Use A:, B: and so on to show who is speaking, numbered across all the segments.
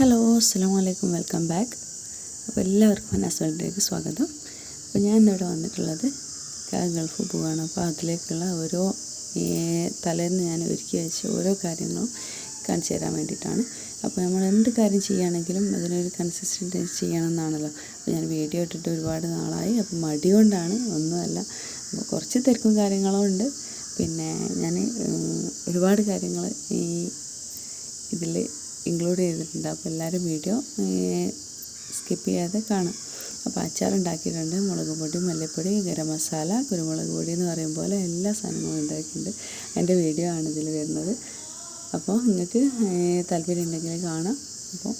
A: Hello അസ്സാം വലൈക്കും welcome back. അപ്പോൾ എല്ലാവർക്കും എന്റെ ഹസ്ബൻഡിലേക്ക് സ്വാഗതം. അപ്പോൾ ഞാൻ ഇന്നിവിടെ വന്നിട്ടുള്ളത് ഗൾഫ് പോവുകയാണ് അപ്പോൾ അതിലേക്കുള്ള ഓരോ തലേന്ന് ഞാൻ ഒരുക്കി വെച്ച ഓരോ കാര്യങ്ങളും കാണിച്ചു തരാൻ വേണ്ടിയിട്ടാണ്. അപ്പോൾ നമ്മൾ എന്ത് കാര്യം ചെയ്യുകയാണെങ്കിലും അതിനൊരു കൺസിസ്റ്റന്റ് ചെയ്യണമെന്നാണല്ലോ. അപ്പോൾ ഞാൻ വീഡിയോ ഇട്ടിട്ട് ഒരുപാട് നാളായി. അപ്പോൾ മടി കൊണ്ടാണ് ഒന്നുമല്ല. അപ്പോൾ കുറച്ച് തിരക്കും കാര്യങ്ങളും ഉണ്ട്. പിന്നെ ഞാൻ ഒരുപാട് കാര്യങ്ങൾ ഈ ഇതിൽ ഇൻക്ലൂഡ് ചെയ്തിട്ടുണ്ട്. അപ്പോൾ എല്ലാവരും വീഡിയോ സ്കിപ്പ് ചെയ്യാതെ കാണും. അപ്പോൾ അച്ചാർ ഉണ്ടാക്കിയിട്ടുണ്ട് മുളക് പൊടി മല്ലിപ്പൊടി ഗരം മസാല കുരുമുളക് പൊടി എന്ന് പറയും പോലെ എല്ലാ സാധനങ്ങളും ഉണ്ടാക്കിയിട്ടുണ്ട്. അതിന്റെ വീഡിയോ ആണ് ഇതിൽ വരുന്നത്. അപ്പോൾ നിങ്ങൾക്ക് താല്പര്യം ഉണ്ടെങ്കിൽ കാണാം. അപ്പോൾ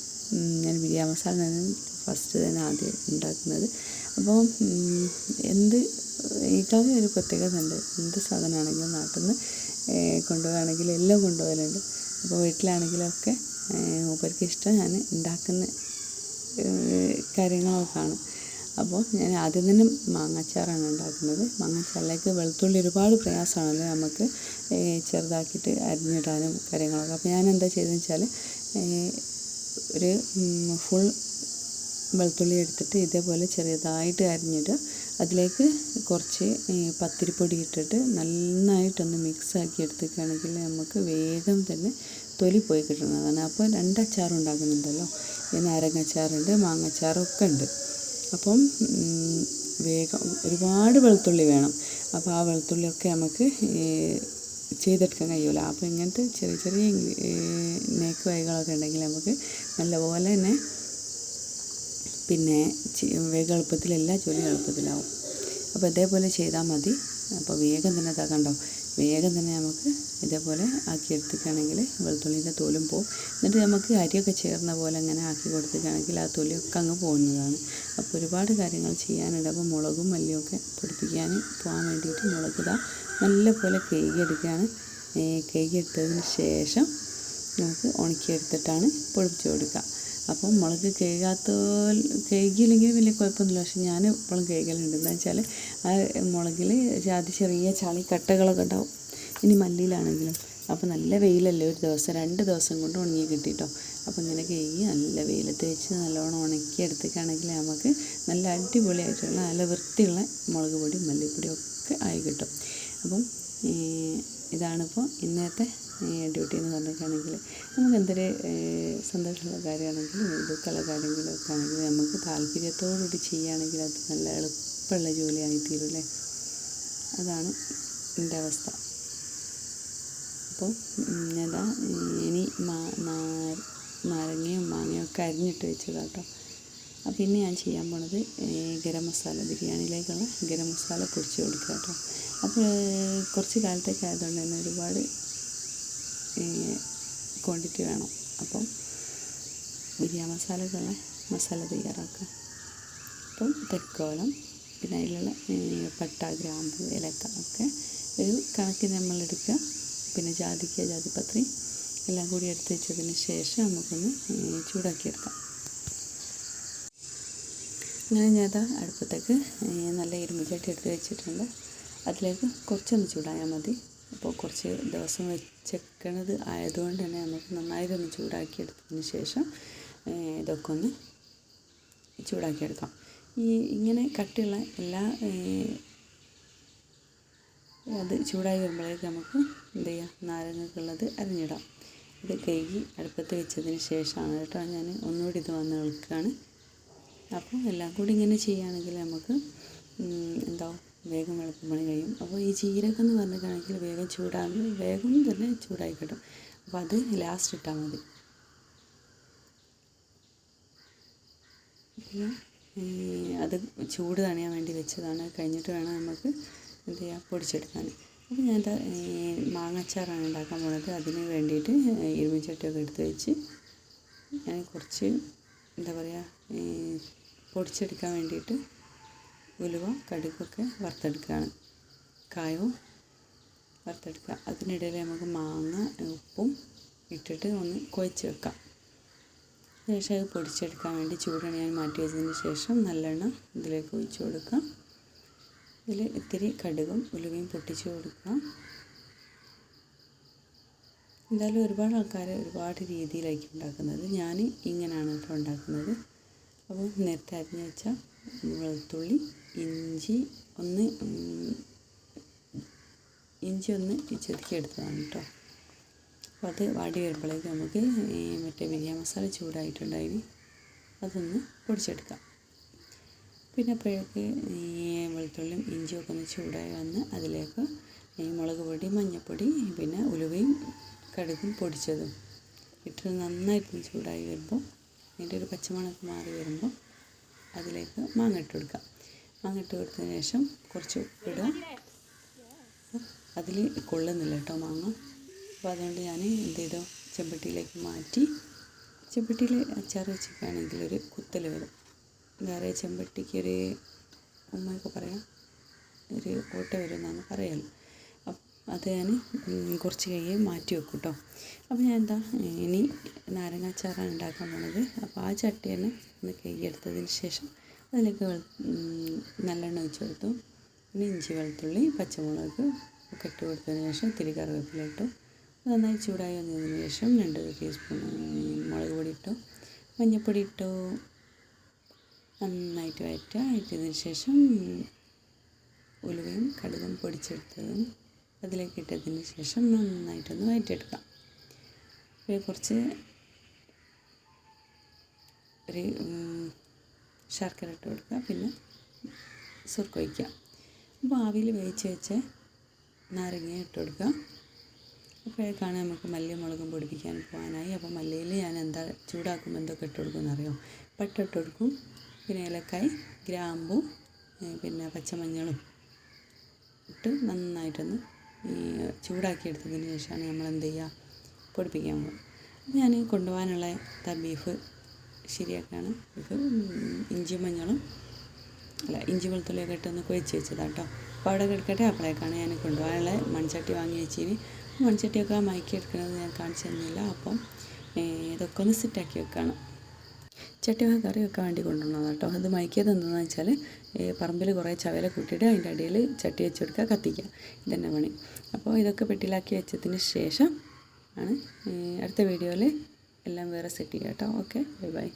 A: ഞാൻ ബിരിയാണി മസാല തന്നെ ഫസ്റ്റ് തന്നെ ആദ്യം ഉണ്ടാക്കുന്നത്. അപ്പോൾ എന്ത് എനിക്കാകെ ഒരു പ്രത്യേകത ഉണ്ട്. എന്ത് സാധനമാണെങ്കിലും നാട്ടിൽ നിന്ന് കൊണ്ടുപോവുകയാണെങ്കിൽ എല്ലാം കൊണ്ടുപോകലുണ്ട്. അപ്പോൾ വീട്ടിലാണെങ്കിലൊക്കെ മൂപ്പർക്ക് ഇഷ്ടം ഞാൻ ഉണ്ടാക്കുന്ന ഏഹ് കാര്യങ്ങളൊക്കെ കാണും. അപ്പോൾ ഞാൻ ആദ്യം തന്നെ മാങ്ങാച്ചാറാണ് ഉണ്ടാക്കുന്നത്. മാങ്ങാച്ചാറിലേക്ക് വെളുത്തുള്ളി ഒരുപാട് പ്രയാസമാണല്ലോ നമുക്ക് ചെറുതാക്കിയിട്ട് അരിഞ്ഞിടാനും കാര്യങ്ങളൊക്കെ. അപ്പോൾ ഞാൻ എന്താ ചെയ്തതെന്ന് വെച്ചാൽ ഒരു ഫുൾ വെളുത്തുള്ളി എടുത്തിട്ട് ഇതേപോലെ ചെറിയതായിട്ട് അരിഞ്ഞിട്ട് അതിലേക്ക് കുറച്ച് പത്തിരിപ്പൊടി ഇട്ടിട്ട് നന്നായിട്ടൊന്ന് മിക്സാക്കി എടുത്തിക്കുകയാണെങ്കിൽ നമുക്ക് വേഗം തന്നെ തൊലി പോയി കിട്ടുന്നതാണ്. അപ്പോൾ രണ്ട് അച്ചാർ ഉണ്ടാക്കുന്നുണ്ടല്ലോ നാരങ്ങച്ചാറുണ്ട് മാങ്ങച്ചാറൊക്കെ ഉണ്ട് അപ്പം വേഗം ഒരുപാട് വെളുത്തുള്ളി വേണം. അപ്പോൾ ആ വെളുത്തുള്ളിയൊക്കെ നമുക്ക് ചെയ്തെടുക്കാൻ കഴിയുമല്ലോ അപ്പോൾ ഇങ്ങനത്തെ ചെറിയ ചെറിയ നേക്ക് വൈകളൊക്കെ ഉണ്ടെങ്കിൽ നമുക്ക് നല്ലപോലെ തന്നെ പിന്നെ വേഗം എളുപ്പത്തിൽ എല്ലാ ജോലിയും എളുപ്പത്തിലാവും. അപ്പോൾ ഇതേപോലെ ചെയ്താൽ മതി. അപ്പോൾ വേഗം തന്നെ ഇതാ കണ്ടോ? വേഗം തന്നെ നമുക്ക് ഇതേപോലെ ആക്കി എടുത്തിക്കുകയാണെങ്കിൽ വെളുത്തുള്ളിന്റെ തോലും പോവും. എന്നിട്ട് നമുക്ക് അരിയൊക്കെ ചേർന്ന പോലെ അങ്ങനെ ആക്കി കൊടുത്തിട്ടാണെങ്കിൽ ആ തൊലിയൊക്കെ അങ്ങ് പോകുന്നതാണ്. അപ്പോൾ ഒരുപാട് കാര്യങ്ങൾ ചെയ്യാനുണ്ട്. അപ്പോൾ മുളകും മല്ലിയൊക്കെ പൊടിപ്പിക്കാൻ പോകാൻ വേണ്ടിയിട്ട് മുളക് ഇതാ നല്ലപോലെ കേകിയെടുക്കുകയാണ് കേകിയെടുത്തതിന് ശേഷം നമുക്ക് ഉണക്കിയെടുത്തിട്ടാണ് പൊടിപ്പിച്ച് കൊടുക്കുക. അപ്പം മുളക് കേൾക്കാത്ത കേൾക്കില്ലെങ്കിൽ വലിയ കുഴപ്പമൊന്നുമില്ല. പക്ഷെ ഞാൻ ഇപ്പോഴും കേൾക്കലുണ്ട് എന്താ വെച്ചാൽ ആ മുളകിൽ ജാതി ചെറിയ ചളി കട്ടകളൊക്കെ ഉണ്ടാവും. ഇനി മല്ലിയിലാണെങ്കിലും. അപ്പോൾ നല്ല വെയിലല്ലേ ഒരു ദിവസം രണ്ട് ദിവസം കൊണ്ട് ഉണങ്ങി കിട്ടിയിട്ടോ അപ്പോൾ ഇങ്ങനെ കഴുകി നല്ല വെയിലത്ത് വെച്ച് നല്ലോണം ഉണക്കി എടുത്തേക്കാണെങ്കിൽ നമുക്ക് നല്ല അടിപൊളിയായിട്ടുള്ള നല്ല വൃത്തിയുള്ള മുളക് പൊടിയും മല്ലിപ്പൊടിയും ഒക്കെ ആയി കിട്ടും. അപ്പം ഇതാണിപ്പോൾ ഇന്നത്തെ ഡ്യൂട്ടി എന്ന് പറഞ്ഞിട്ടാണെങ്കിൽ നമുക്ക് എന്തൊരു സന്തോഷമുള്ള കാര്യമാണെങ്കിലും ദുഃഖമുള്ള കാര്യങ്ങളൊക്കെ ആണെങ്കിലും നമുക്ക് താല്പര്യത്തോടുകൂടി ചെയ്യുകയാണെങ്കിൽ അത് നല്ല എളുപ്പമുള്ള ജോലിയായി തീരുമല്ലേ അതാണ് എന്റെ അവസ്ഥ. അപ്പോൾ ദാ ഇനി നാരങ്ങയും മാങ്ങയും ഒക്കെ അരിഞ്ഞിട്ട് വെച്ചതാട്ടോ അപ്പോൾ പിന്നെ ഞാൻ ചെയ്യാൻ പോണത് ഗരം മസാല ബിരിയാണിയിലേക്കുള്ള ഗരം മസാല പൊടിച്ച് കൊടുക്കുക കേട്ടോ. അപ്പോൾ കുറച്ച് കാലത്തേക്ക് ആയതുകൊണ്ട് തന്നെ ഒരുപാട് ക്വാണ്ടിറ്റി വേണം. അപ്പം ബിരിയാണി മസാലക്കുള്ള മസാല തയ്യാറാക്കുക. അപ്പം തെക്കോലം പിന്നെ അതിലുള്ള പട്ട ഗ്രാമ്പു ഏലക്ക ഒക്കെ ഒരു കണക്കിന് നമ്മളെടുക്കുക. പിന്നെ ജാതിക്ക ജാതിപത്രി എല്ലാം കൂടി എടുത്ത് വെച്ചതിന് ശേഷം നമുക്കൊന്ന് ചൂടാക്കിയെടുക്കാം. അങ്ങനെ ഞാൻ അടുപ്പത്തേക്ക് നല്ല ഇരുമ്പുചട്ടി എടുത്ത് വെച്ചിട്ടുണ്ട്. അതിലേക്ക് കുറച്ചൊന്ന് ചൂടായാൽ മതി. അപ്പോൾ കുറച്ച് ദിവസം വെച്ചേക്കണത് ആയതുകൊണ്ട് തന്നെ നമുക്ക് നന്നായിട്ടൊന്ന് ചൂടാക്കി എടുത്തതിന് ശേഷം ഇതൊക്കെ ഒന്ന് ചൂടാക്കിയെടുക്കാം. ഈ ഇങ്ങനെ കട്ടിയുള്ള എല്ലാ അത് ചൂടായി വരുമ്പോഴേക്ക് നമുക്ക് എന്ത് ചെയ്യാം? നാരങ്ങക്കുള്ളത് അരിഞ്ഞിടാം. ഇത് കഴുകി അടുപ്പത്ത് വെച്ചതിന് ശേഷമാണ് കേട്ടോ ഞാൻ ഒന്നുകൂടി ഇത് വന്ന് ഇളക്കുകയാണ്. അപ്പോൾ എല്ലാം കൂടി ഇങ്ങനെ ചെയ്യുകയാണെങ്കിൽ നമുക്ക് എന്താവും വേഗം എളുപ്പപ്പണി കഴിയും. അപ്പോൾ ഈ ജീരകം എന്ന് പറഞ്ഞിട്ടാണെങ്കിൽ വേഗം ചൂടാകും വേഗം തന്നെ ചൂടായി കിട്ടും അപ്പോൾ അത് ലാസ്റ്റ് ഇട്ടാൽ മതി. അത് ചൂട് തണിയാൻ വേണ്ടി വെച്ചതാണ്. കഴിഞ്ഞിട്ട് വേണം നമുക്ക് എന്ത് ചെയ്യാം? പൊടിച്ചെടുക്കാൻ. അപ്പോൾ ഞാൻ മാങ്ങച്ചാറാണ് ഉണ്ടാക്കാൻ പോണത്. അതിന് വേണ്ടിയിട്ട് ഇരുമിച്ചട്ടിയൊക്കെ എടുത്ത് വെച്ച് ഞാൻ കുറച്ച് എന്താ പറയുക പൊടിച്ചെടുക്കാൻ വേണ്ടിയിട്ട് ഉലുവ കടുകൊക്കെ വറുത്തെടുക്കുകയാണ്. കായവും വറുത്തെടുക്കുക. അതിനിടയിൽ നമുക്ക് മാങ്ങ ഉപ്പും ഇട്ടിട്ട് ഒന്ന് കുഴച്ച് വെക്കാം. ശേഷം അത് പൊടിച്ചെടുക്കാൻ വേണ്ടി ചൂടെണ്ണ ഞാൻ മാറ്റി വെച്ചതിന് ശേഷം നല്ലെണ്ണ ഇതിലേക്ക് ഒഴിച്ച് കൊടുക്കാം ഇതിൽ ഇത്തിരി കടുകും ഉലുവയും പൊട്ടിച്ച് കൊടുക്കാം എന്തായാലും ഒരുപാട് ആൾക്കാർ ഒരുപാട് രീതിയിലായിരിക്കും ഉണ്ടാക്കുന്നത്. ഞാൻ ഇങ്ങനെയാണ് കേട്ടോ ഉണ്ടാക്കുന്നത്. അപ്പോൾ നേരത്തെ അരിഞ്ഞ് വെച്ച വെളുത്തുള്ളി ഇഞ്ചി ഒന്ന് ഇഞ്ചി ഒന്ന് ചെതുക്കി എടുത്തതാണ് കേട്ടോ. അപ്പോൾ അത് വാടി വരുമ്പോഴേക്ക് നമുക്ക് മറ്റേ ബിരിയാണി മസാല ചൂടായിട്ടുണ്ടായി. അതൊന്ന് പൊടിച്ചെടുക്കാം. പിന്നെ അപ്പോഴേക്ക് ഈ വെളുത്തുള്ളിയും ഇഞ്ചിയൊക്കെ ഒന്ന് ചൂടായി വന്ന് അതിലേക്ക് മുളക് പൊടി മഞ്ഞൾപ്പൊടി പിന്നെ ഉലുവയും കടുകും പൊടിച്ചതും. ഇട്ട് നന്നായിട്ട് ചൂടായി വരുമ്പോൾ അതിന്റെ ഒരു പച്ചമണമൊക്കെ മാറി വരുമ്പോൾ അതിലേക്ക് മാങ്ങ ഇട്ട് കൊടുക്കാം. മാങ്ങ ഇട്ട് കൊടുത്തതിന് ശേഷം കുറച്ച് ഉപ്പിടുക. അതിൽ കൊള്ളുന്നില്ല കേട്ടോ മാങ്ങ. അപ്പോൾ അതുകൊണ്ട് ഞാൻ എന്ത് ചെയ്തു? ചെമ്പട്ടിയിലേക്ക് മാറ്റി. ചെമ്പട്ടിയിൽ അച്ചാർ വെച്ചിട്ടാണെങ്കിൽ ഒരു കുത്തൽ വരും. വേറെ ചെമ്പട്ടിക്ക് ഒരു ഉമ്മയൊക്കെ പറയാം ഒരു ഓട്ട വരും എന്നാണ് പറയൽ അത് ഞാൻ കുറച്ച് കഴിയെ മാറ്റി വെക്കും കേട്ടോ അപ്പോൾ ഞാൻ എന്താ ഇനി നാരങ്ങാച്ചാറാണ് ഉണ്ടാക്കാൻ പോണത്. അപ്പോൾ ആ ചട്ടി തന്നെ ഒന്ന് കൈയ്യെടുത്തതിന് ശേഷം അതിലേക്ക് നല്ലെണ്ണ ഒഴിച്ച് കൊടുത്തു. പിന്നെ ഇഞ്ചി വെളുത്തുള്ളി പച്ചമുളക് ഒക്കെ ഇട്ട് കൊടുത്തതിന് ശേഷം ഇത്തിരി കറിവേപ്പില ഇട്ടു. നന്നായി ചൂടായി വന്നതിന് ശേഷം രണ്ട് ടീസ്പൂൺ മുളക് പൊടി ഇട്ടു. മഞ്ഞൾപ്പൊടി ഇട്ടു. നന്നായിട്ട് വഴറ്റുക വഴറ്റിയതിന് ശേഷം ഉലുവയും കടുകും പൊടിച്ചെടുത്തതും. അതിലേക്ക് ഇട്ടതിന് ശേഷം നന്നായിട്ടൊന്ന് വഴറ്റിയെടുക്കാം കുറച്ച് ഒരു ശർക്കര ഇട്ട് കൊടുക്കുക. പിന്നെ സുർക്ക ഒഴിക്കുക. അപ്പോൾ ആവിയിൽ വേവിച്ച് വെച്ച് നാരങ്ങ ഇട്ട് കൊടുക്കുക. അപ്പോഴേക്കാണ് നമുക്ക് മല്ലി മുളകും പൊടിപ്പിക്കാൻ പോകാനായി. അപ്പോൾ മല്ലിയിൽ ഞാൻ എന്താ ചൂടാക്കുമ്പോൾ എന്തൊക്കെ ഇട്ട് കൊടുക്കുമെന്ന് അറിയോ പട്ട ഇട്ട് കൊടുക്കും. പിന്നെ ഏലക്കായ് ഗ്രാമ്പു പിന്നെ പച്ചമഞ്ഞളും ഇട്ട് നന്നായിട്ടൊന്ന് ചൂടാക്കി എടുത്തതിന് ശേഷമാണ് നമ്മൾ എന്ത് ചെയ്യുക? പൊടിപ്പിക്കാൻ പോകും അപ്പോൾ ഞാൻ കൊണ്ടുപോകാനുള്ള ബീഫ് ശരിയാക്കാണ്. ബീഫ് ഇഞ്ചി മഞ്ഞളും അല്ല ഇഞ്ചി വെളുത്തുള്ളിയൊക്കെ ഇട്ടൊന്ന് കുഴച്ച് വെച്ചതാണ് കേട്ടോ. അപ്പോൾ അവിടെ കിടക്കട്ടെ അപ്പോഴേക്കാണ് ഞാൻ കൊണ്ടുപോകാനുള്ള മൺചട്ടി വാങ്ങി വെച്ചിന്. മൺചട്ടിയൊക്കെ മയക്കി എടുക്കുന്നത് ഞാൻ കാണിച്ചു തന്നില്ല. അപ്പം ഇതൊക്കെ ഒന്ന് സെറ്റാക്കി വെക്കണം. ചട്ടിയൊക്കെ കറി വെക്കാൻ വേണ്ടി കൊണ്ടുവന്നതാണ് കേട്ടോ. അത് മയക്കിയത് എന്താണെന്ന് വെച്ചാൽ ഈ പറമ്പിൽ കുറേ ചവല കൂട്ടിയിട്ട് അതിന്റെ അടിയിൽ ചട്ടി വെച്ച് കൊടുക്കുക കത്തിക്കുക. ഇതന്നെ പണി. അപ്പോൾ ഇതൊക്കെ പെട്ടിലാക്കി വെച്ചതിന് ശേഷം ആണ് അടുത്ത വീഡിയോയിൽ എല്ലാം വേറെ സെറ്റ് ചെയ്യാം കേട്ടോ. Okay bye bye.